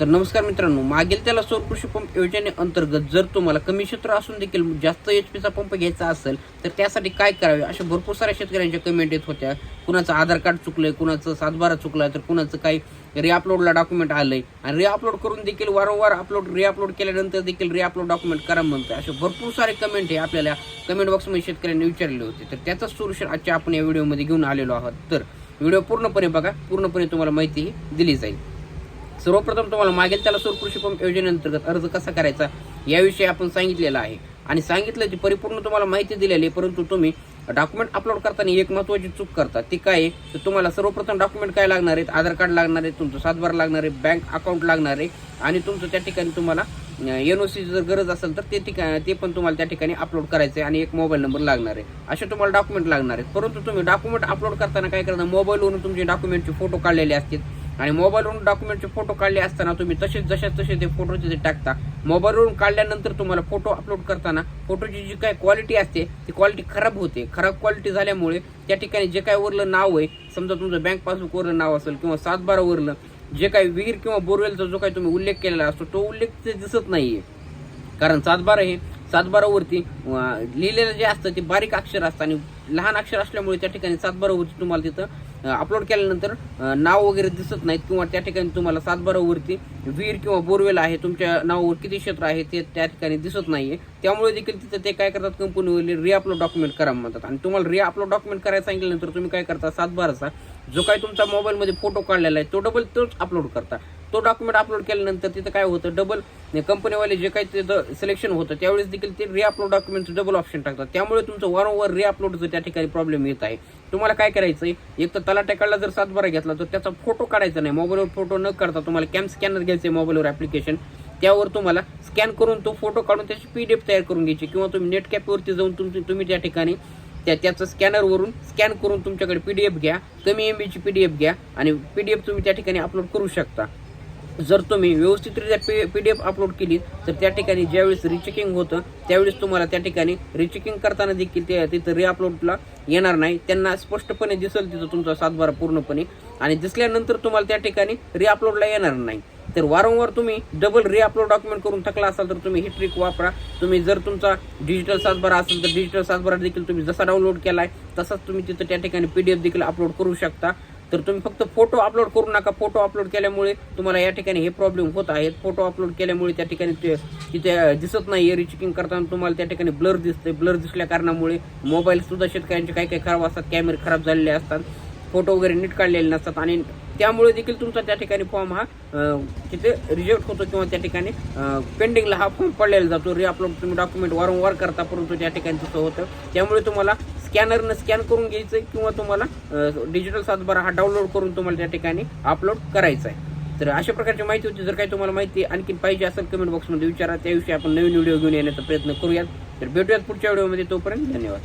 तर नमस्कार मित्रांनो मागील त्याला सौर कृषी पंप योजनेअंतर्गत जर तुम्हाला कमी क्षेत्र असून देखील जास्त एच पीचा पंप घ्यायचा असेल तर त्यासाठी काय करावे? अशा भरपूर साऱ्या शेतकऱ्यांच्या कमेंट येत होत्या. कुणाचं आधार कार्ड चुकलंय कुणाचं सातबारा चुकलाय तर कुणाचं काही रिअपलोडला डॉक्युमेंट आलंय. आणि रिअपलोड करून देखील वारंवार अपलोड रिअपलोड केल्यानंतर देखील रिअपलोड डॉक्युमेंट करा म्हणतं असे भरपूर सारे कमेंट हे आपल्याला कमेंट बॉक्समध्ये शेतकऱ्यांनी विचारले होते. तर त्याचं सोल्युशन आजच्या आपण या व्हिडिओमध्ये घेऊन आलेलो आहोत. तर व्हिडिओ पूर्णपणे बघा. पूर्णपणे तुम्हाला माहितीही दिली जाईल. सर्वप्रथम तुम्हाला मागेल त्याला सौर कृषी पंप योजनेअंतर्गत अर्ज कसा करायचा याविषयी आपण सांगितलेलं आहे. आणि सांगितलं ती परिपूर्ण तुम्हाला माहिती दिलेली आहे परंतु तुम्ही डॉक्युमेंट अपलोड करताना एक महत्त्वाची चूक करता. ती काय आहे? तर तुम्हाला सर्वप्रथम डॉक्युमेंट काय लागणार आहेत? आधार कार्ड लागणार आहे तुमचं सातबार लागणार आहे बँक अकाउंट लागणार आहे आणि तुमचं त्या ठिकाणी तुम्हाला एन ओ सी जर गरज असेल तर ते ठिकाणी ते पण तुम्हाला त्या ठिकाणी अपलोड करायचं आहे आणि एक मोबाईल नंबर लागणार आहे. असे तुम्हाला डॉक्युमेंट लागणार आहेत. परंतु तुम्ही डॉक्युमेंट अपलोड करताना काय करणार? मोबाईलवरून तुमचे डॉक्युमेंटचे फोटो काढलेले असतील. आणि मोबाईलवरून डॉक्युमेंटचे फोटो काढले असताना तुम्ही तसेच जशा तसे ते फोटो तिथे टाकता. मोबाईलवरून काढल्यानंतर तुम्हाला फोटो अपलोड करताना फोटोची जी काय क्वालिटी असते ती क्वालिटी खराब होते. खराब क्वालिटी झाल्यामुळे त्या ठिकाणी जे काय वरलं नाव आहे समजा तुमचं बँक पासबुक वरलं नाव असेल किंवा सातबारा उरलं जे काही विहीर किंवा बोरवेलचा जो काही तुम्ही उल्लेख केलेला असतो तो उल्लेख ते दिसत नाहीये. कारण सातबारा हे सातबारावरती लिहिलेलं जे असतं ते बारीक अक्षर असतं आणि लहान अक्षर असल्यामुळे त्या ठिकाणी सातबारावरती तुम्हाला तिथं अपलोड केल्यानंतर नाव वगैरे दिसत नाहीत किंवा त्या ठिकाणी तुम्हाला सातबारावरती विहीर किंवा बोरवेल आहे तुमच्या नावावर किती क्षेत्र आहे ते त्या ठिकाणी दिसत नाही आहे त्यामुळे देखील तिथं ते काय करतात कंपनीवाले रिअपलोड डॉक्युमेंट करा म्हणतात. आणि तुम्हाला रिअपलोड डॉक्युमेंट करायला सांगितल्यानंतर तुम्ही काय करता सातबाराचा जो काही तुमचा मोबाईलमध्ये फोटो काढलेला आहे तो डबल तोच अपलोड करता. तो डॉक्युमेंट अपलोड केल्यानंतर तिथं काय होतं डबल कंपनीवाले जे काही तिथं सिलेक्शन होतं त्यावेळेस देखील ते रिअपलोड डॉक्युमेंटचं डबल ऑप्शन टाकतात. त्यामुळे तुमचं वारंवार रिअपलोडचं त्या ठिकाणी प्रॉब्लेम येत आहे. तुम्हाला काय करायचं एक तर तलाट्याकडला जर सातबारा घेतला तर त्याचा फोटो काढायचा नाही. मोबाईलवर फोटो न करता तुम्हाला कॅम स्कॅनर घ्यायचं आहे मोबाईलवर ऍप्लिकेशन त्यावर तुम्हाला स्कॅन करून तो फोटो काढून त्याची पी डी एफ तयार करून घ्यायची. किंवा तुम्ही नेट कॅपवरती जाऊन तुमची तुम्ही त्या ठिकाणी त्या त्याचं स्कॅनरवरून स्कॅन करून तुमच्याकडे पी डी एफ घ्या. कमी एम बीची पी डी एफ घ्या आणि पी डी एफ तुम्ही त्या ठिकाणी अपलोड करू शकता. जर तुम्ही व्यवस्थितरित्या P P D F upload केली तर त्या ठिकाणी ज्यावेळेस रिचेकिंग होतं त्यावेळेस तुम्हाला त्या ठिकाणी रिचेकिंग करताना देखील ते तिथं रिअपलोडला येणार नाही. त्यांना स्पष्टपणे दिसेल तिथं तुमचा सातबारा पूर्णपणे. आणि दिसल्यानंतर तुम्हाला त्या ठिकाणी रिअपलोडला येणार नाही. तर वारंवार तुम्ही डबल रिअपलोड डॉक्युमेंट करून थकला असाल तर तुम्ही ही ट्रिक वापरा. तुम्ही जर तुमचा डिजिटल सातबारा असेल तर डिजिटल सातबारा देखील तुम्ही जसा डाउनलोड केला आहे तसाच तुम्ही तिथं त्या ठिकाणी पी डी एफ देखील अपलोड करू शकता. तर तुम्ही फक्त फोटो अपलोड करू नका. फोटो अपलोड केल्यामुळे तुम्हाला या ठिकाणी हे प्रॉब्लेम होत आहेत. फोटो अपलोड केल्यामुळे त्या ठिकाणी ते तिथे दिसत नाही. रिचेकिंग करताना तुम्हाला त्या ठिकाणी ब्लर दिसते ब्लर दिसल्या कारणामुळे मोबाईलसुद्धा शेतकऱ्यांचे काही काही खराब असतात. कॅमेरे खराब झालेले असतात. फोटो वगैरे नीट काढलेले नसतात. आणि त्यामुळे देखील तुमचा त्या ठिकाणी फॉर्म हा तिथे रिजेक्ट होतो किंवा त्या ठिकाणी पेंडिंगला हा फॉर्म पडलेला जातो. रिअपलोड तुम्ही डॉक्युमेंट वारंवार करता परंतु त्या ठिकाणी तसं होतं. त्यामुळे तुम्हाला स्कॅनरनं स्कॅन करून घ्यायचं आहे किंवा तुम्हाला डिजिटल सातबारा हा डाउनलोड करून तुम्हाला त्या ठिकाणी अपलोड करायचा आहे. तर अशा प्रकारची माहिती होती. जर काही तुम्हाला माहिती आणखी पाहिजे असेल कमेंट बॉक्समध्ये विचारा. त्याविषयी आपण नवीन व्हिडिओ घेऊन येण्याचा प्रयत्न करूयात. तर भेटूयात पुढच्या व्हिडिओमध्ये तोपर्यंत धन्यवाद.